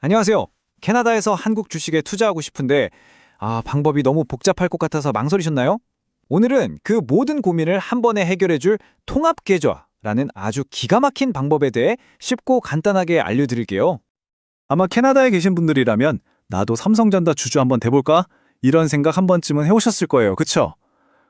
안녕하세요. 캐나다에서 한국 주식에 투자하고 싶은데 아, 방법이 너무 복잡할 것 같아서 망설이셨나요? 오늘은 그 모든 고민을 한 번에 해결해 줄 통합 계좌라는 아주 기가 막힌 방법에 대해 쉽고 간단하게 알려드릴게요. 아마 캐나다에 계신 분들이라면 나도 삼성전자 주주 한번 돼볼까? 이런 생각 한 번쯤은 해오셨을 거예요. 그쵸?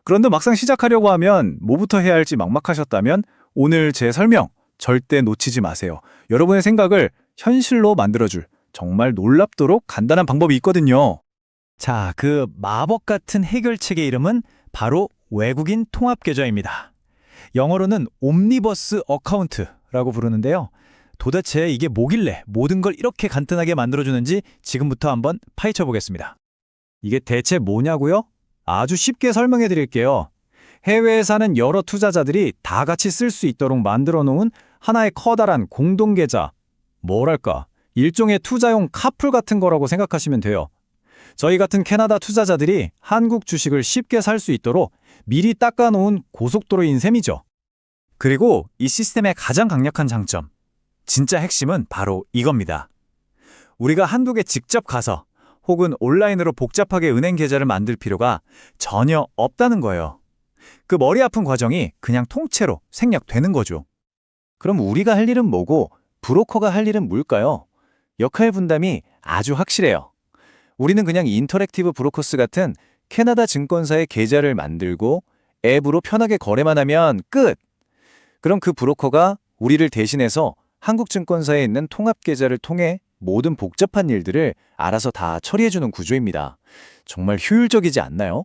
그런데 막상 시작하려고 하면 뭐부터 해야 할지 막막하셨다면 오늘 제 설명 절대 놓치지 마세요. 여러분의 생각을 현실로 만들어줄 정말 놀랍도록 간단한 방법이 있거든요. 자, 그 마법 같은 해결책의 이름은 바로 외국인 통합 계좌입니다. 영어로는 옴니버스 어카운트라고 부르는데요. 도대체 이게 뭐길래 모든 걸 이렇게 간단하게 만들어주는지 지금부터 한번 파헤쳐 보겠습니다. 이게 대체 뭐냐고요? 아주 쉽게 설명해 드릴게요. 해외에 사는 여러 투자자들이 다 같이 쓸 수 있도록 만들어 놓은 하나의 커다란 공동 계좌. 뭐랄까, 일종의 투자용 카풀 같은 거라고 생각하시면 돼요. 저희 같은 캐나다 투자자들이 한국 주식을 쉽게 살 수 있도록 미리 닦아 놓은 고속도로인 셈이죠. 그리고 이 시스템의 가장 강력한 장점. 진짜 핵심은 바로 이겁니다. 우리가 한국에 직접 가서 혹은 온라인으로 복잡하게 은행 계좌를 만들 필요가 전혀 없다는 거예요. 그 머리 아픈 과정이 그냥 통째로 생략되는 거죠. 그럼 우리가 할 일은 뭐고 브로커가 할 일은 뭘까요? 역할 분담이 아주 확실해요. 우리는 그냥 인터랙티브 브로커스 같은 캐나다 증권사의 계좌를 만들고 앱으로 편하게 거래만 하면 끝! 그럼 그 브로커가 우리를 대신해서 한국 증권사에 있는 통합 계좌를 통해 모든 복잡한 일들을 알아서 다 처리해주는 구조입니다. 정말 효율적이지 않나요?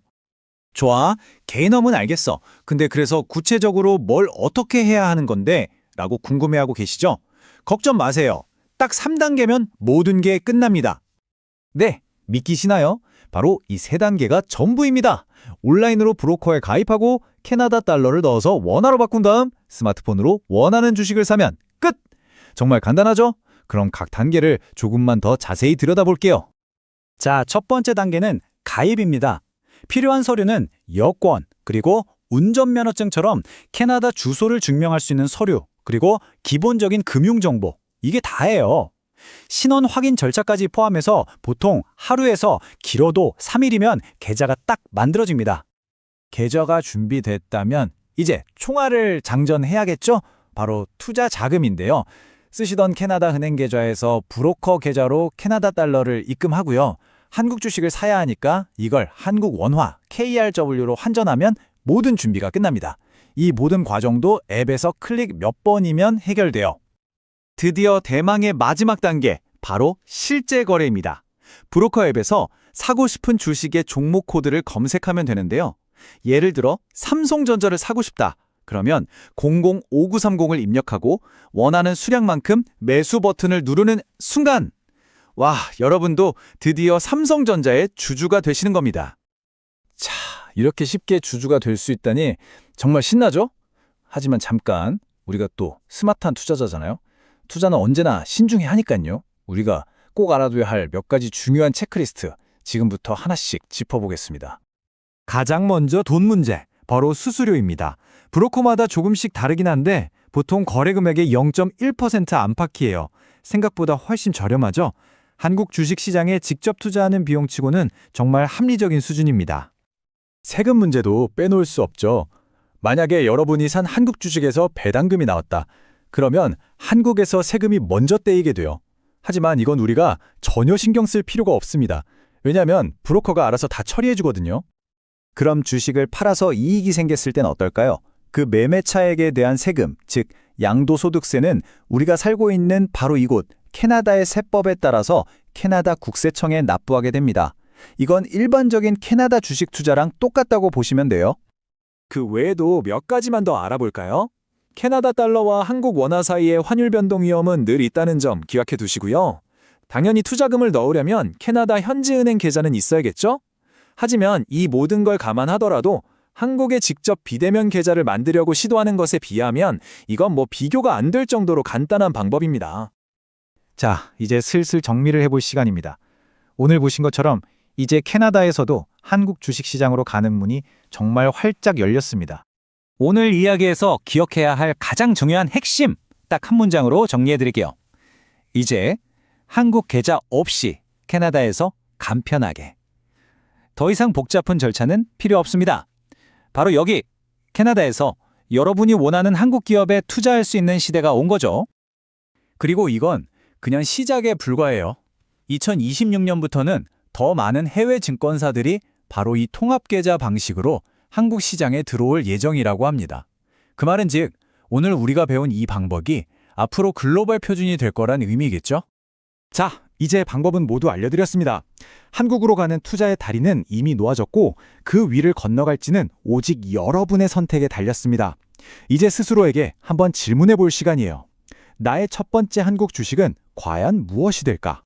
좋아, 개념은 알겠어. 근데 그래서 구체적으로 뭘 어떻게 해야 하는 건데? 라고 궁금해하고 계시죠? 걱정 마세요. 딱 3단계면 모든 게 끝납니다. 네, 믿기시나요? 바로 이세 단계가 전부입니다. 온라인으로 브로커에 가입하고 캐나다 달러를 넣어서 원화로 바꾼 다음 스마트폰으로 원하는 주식을 사면 끝! 정말 간단하죠? 그럼 각 단계를 조금만 더 자세히 들여다볼게요. 자, 첫 번째 단계는 가입입니다. 필요한 서류는 여권, 그리고 운전면허증처럼 캐나다 주소를 증명할 수 있는 서류, 그리고 기본적인 금융정보. 이게 다예요. 신원 확인 절차까지 포함해서 보통 하루에서 길어도 3일이면 계좌가 딱 만들어집니다. 계좌가 준비됐다면 이제 총알을 장전해야겠죠? 바로 투자 자금인데요. 쓰시던 캐나다 은행 계좌에서 브로커 계좌로 캐나다 달러를 입금하고요. 한국 주식을 사야 하니까 이걸 한국 원화 KRW로 환전하면 모든 준비가 끝납니다. 이 모든 과정도 앱에서 클릭 몇 번이면 해결돼요. 드디어 대망의 마지막 단계, 바로 실제 거래입니다. 브로커 앱에서 사고 싶은 주식의 종목 코드를 검색하면 되는데요. 예를 들어 삼성전자를 사고 싶다. 그러면 005930을 입력하고 원하는 수량만큼 매수 버튼을 누르는 순간 와, 여러분도 드디어 삼성전자의 주주가 되시는 겁니다. 자, 이렇게 쉽게 주주가 될 수 있다니 정말 신나죠? 하지만 잠깐, 우리가 또 스마트한 투자자잖아요. 투자는 언제나 신중해야 하니까요. 우리가 꼭 알아둬야 할 몇 가지 중요한 체크리스트 지금부터 하나씩 짚어보겠습니다. 가장 먼저 돈 문제, 바로 수수료입니다. 브로커마다 조금씩 다르긴 한데 보통 거래 금액의 0.1% 안팎이에요. 생각보다 훨씬 저렴하죠? 한국 주식시장에 직접 투자하는 비용치고는 정말 합리적인 수준입니다. 세금 문제도 빼놓을 수 없죠. 만약에 여러분이 산 한국 주식에서 배당금이 나왔다. 그러면 한국에서 세금이 먼저 떼이게 돼요. 하지만 이건 우리가 전혀 신경 쓸 필요가 없습니다. 왜냐하면 브로커가 알아서 다 처리해 주거든요. 그럼 주식을 팔아서 이익이 생겼을 땐 어떨까요? 그 매매 차액에 대한 세금, 즉 양도소득세는 우리가 살고 있는 바로 이곳 캐나다의 세법에 따라서 캐나다 국세청에 납부하게 됩니다. 이건 일반적인 캐나다 주식 투자랑 똑같다고 보시면 돼요. 그 외에도 몇 가지만 더 알아볼까요? 캐나다 달러와 한국 원화 사이의 환율 변동 위험은 늘 있다는 점 기억해 두시고요. 당연히 투자금을 넣으려면 캐나다 현지은행 계좌는 있어야겠죠? 하지만 이 모든 걸 감안하더라도 한국에 직접 비대면 계좌를 만들려고 시도하는 것에 비하면 이건 뭐 비교가 안 될 정도로 간단한 방법입니다. 자, 이제 슬슬 정리를 해볼 시간입니다. 오늘 보신 것처럼 이제 캐나다에서도 한국 주식시장으로 가는 문이 정말 활짝 열렸습니다. 오늘 이야기에서 기억해야 할 가장 중요한 핵심 딱 한 문장으로 정리해 드릴게요. 이제 한국 계좌 없이 캐나다에서 간편하게. 더 이상 복잡한 절차는 필요 없습니다. 바로 여기 캐나다에서 여러분이 원하는 한국 기업에 투자할 수 있는 시대가 온 거죠. 그리고 이건 그냥 시작에 불과해요. 2026년부터는 더 많은 해외 증권사들이 바로 이 통합계좌 방식으로 한국 시장에 들어올 예정이라고 합니다. 그 말은 즉, 오늘 우리가 배운 이 방법이 앞으로 글로벌 표준이 될 거란 의미겠죠? 자, 이제 방법은 모두 알려드렸습니다. 한국으로 가는 투자의 다리는 이미 놓아졌고 그 위를 건너갈지는 오직 여러분의 선택에 달렸습니다. 이제 스스로에게 한번 질문해 볼 시간이에요. 나의 첫 번째 한국 주식은 과연 무엇이 될까?